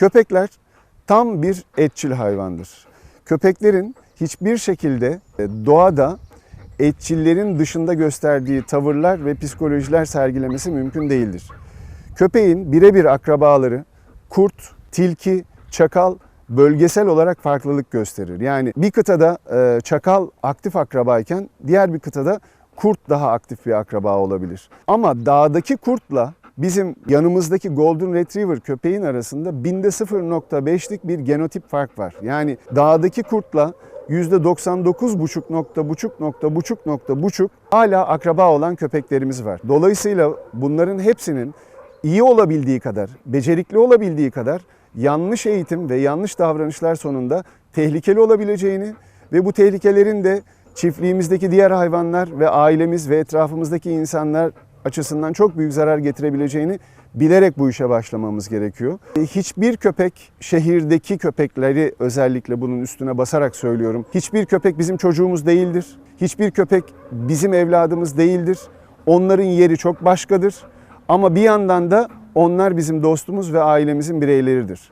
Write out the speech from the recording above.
Köpekler tam bir etçil hayvandır. Köpeklerin hiçbir şekilde e, doğada etçillerin dışında gösterdiği tavırlar ve psikolojiler sergilemesi mümkün değildir. Köpeğin birebir akrabaları kurt, tilki, çakal bölgesel olarak farklılık gösterir. Yani bir kıtada e, çakal aktif akrabayken diğer bir kıtada kurt daha aktif bir akraba olabilir. Ama dağdaki kurtla bizim yanımızdaki Golden Retriever köpeğin arasında binde 0.5'lik bir genotip fark var. Yani dağdaki kurtla %99 buçuk nokta buçuk nokta buçuk nokta buçuk hala akraba olan köpeklerimiz var. Dolayısıyla bunların hepsinin iyi olabildiği kadar, becerikli olabildiği kadar yanlış eğitim ve yanlış davranışlar sonunda tehlikeli olabileceğini ve bu tehlikelerin de çiftliğimizdeki diğer hayvanlar ve ailemiz ve etrafımızdaki insanlar açısından çok büyük zarar getirebileceğini bilerek bu işe başlamamız gerekiyor. Hiçbir köpek şehirdeki köpekleri özellikle bunun üstüne basarak söylüyorum. Hiçbir köpek bizim çocuğumuz değildir. Hiçbir köpek bizim evladımız değildir. Onların yeri çok başkadır. Ama bir yandan da onlar bizim dostumuz ve ailemizin bireyleridir.